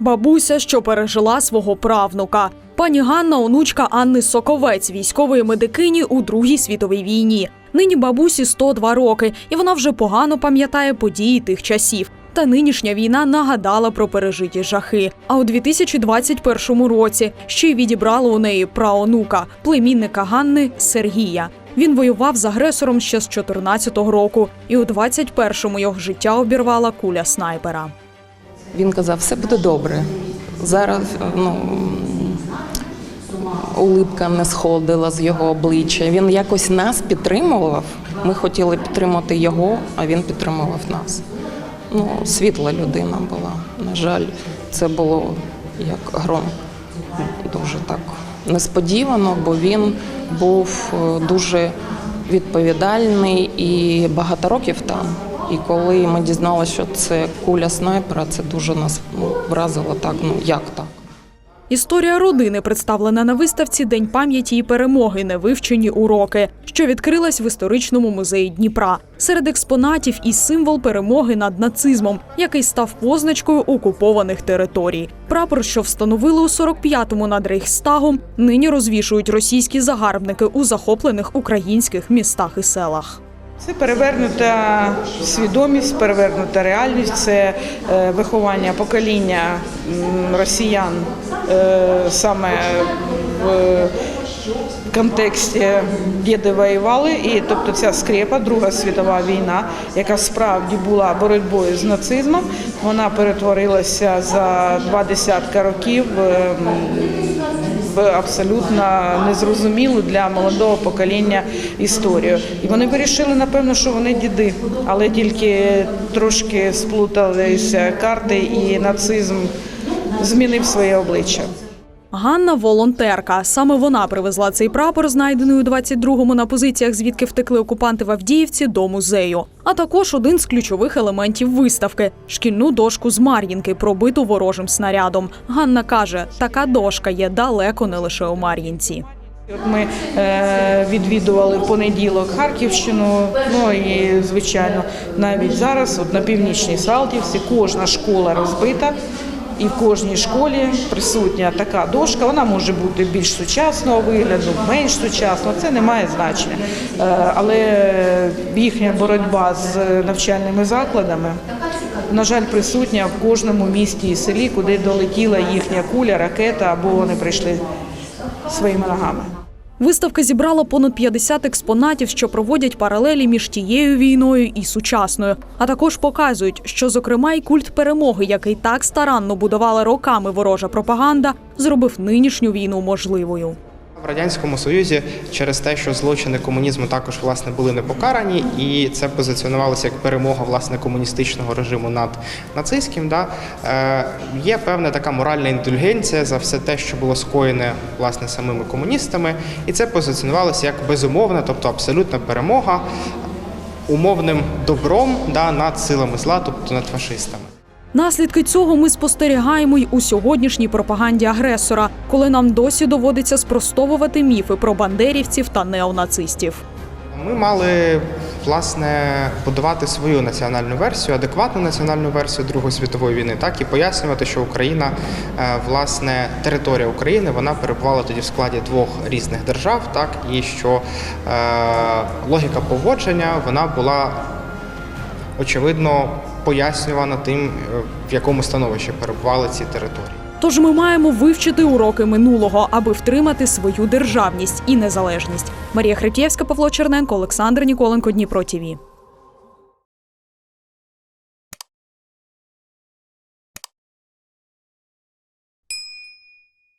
Бабуся, що пережила свого правнука. Пані Ганна, онучка Анни Соковець, військової медикині у Другій світовій війні. Нині бабусі 102 роки, і вона вже погано пам'ятає події тих часів. Та нинішня війна нагадала про пережиті жахи. А у 2021 році ще й відібрала у неї праонука, племінника Ганни Сергія. Він воював з агресором ще з 14-го року, і у 21-му його життя обірвала куля снайпера. Він казав, все буде добре. Зараз ну, улипка не сходила з його обличчя. Він якось нас підтримував. Ми хотіли підтримати його, а він підтримував нас. Ну, світла людина була. На жаль, це було як гром. Дуже так несподівано, бо він був е, дуже відповідальний і багато років там. І коли ми дізналися, що це куля снайпера, це дуже нас вразило так. Ну як так? Історія родини представлена на виставці День пам'яті і перемоги невивчені уроки, що відкрилась в історичному музеї Дніпра. Серед експонатів і символ перемоги над нацизмом, який став позначкою окупованих територій. Прапор, що встановили у 45-му над Рейхстагом, нині розвішують російські загарбники у захоплених українських містах і селах. Це перевернута свідомість, перевернута реальність, це е, виховання покоління росіян е, саме в контексті діди воювали, і тобто ця скрепа, Друга світова війна, яка справді була боротьбою з нацизмом, вона перетворилася за два десятка років. В абсолютно незрозумілу для молодого покоління історію. І вони вирішили, напевно, що вони діди, але тільки трошки сплуталися карти, і нацизм змінив своє обличчя. Ганна волонтерка. Саме вона привезла цей прапор, знайдений у 22-му на позиціях, звідки втекли окупанти в Авдіївці, до музею. А також один з ключових елементів виставки шкільну дошку з Мар'їнки, пробиту ворожим снарядом. Ганна каже, така дошка є далеко не лише у Мар'їнці. Ми е, відвідували понеділок Харківщину. Ну і звичайно, навіть зараз, от на північній Салтівці, кожна школа розбита. І в кожній школі присутня така дошка. Вона може бути більш сучасного вигляду, менш сучасного. Це не має значення. Е, Але їхня боротьба з навчальними закладами, на жаль, присутня в кожному місті і селі, куди долетіла їхня куля, ракета або вони прийшли своїми ногами. Виставка зібрала понад 50 експонатів, що проводять паралелі між тією війною і сучасною, а також показують, що зокрема й культ перемоги, який так старанно будувала роками ворожа пропаганда, зробив нинішню війну можливою. В радянському союзі через те, що злочини комунізму також власне були не покарані, і це позиціонувалося як перемога власне комуністичного режиму над нацистським. Да? Е, є певна така моральна індульгенція за все те, що було скоєне власне самими комуністами, і це позиціонувалося як безумовна, тобто абсолютна перемога умовним добром да, над силами зла, тобто над фашистами. Наслідки цього ми спостерігаємо й у сьогоднішній пропаганді агресора, коли нам досі доводиться спростовувати міфи про бандерівців та неонацистів. Ми мали власне будувати свою національну версію, адекватну національну версію Другої світової війни, так і пояснювати, що Україна, е, власне, територія України вона перебувала тоді в складі двох різних держав, так і що е, логіка поводження вона була очевидно пояснювана тим, е, в якому становищі перебували ці території. Тож ми маємо вивчити уроки минулого, аби втримати свою державність і незалежність. Марія Хретєвська, Павло Черненко, Олександр Ніколенко, Дніпро ТІВІ.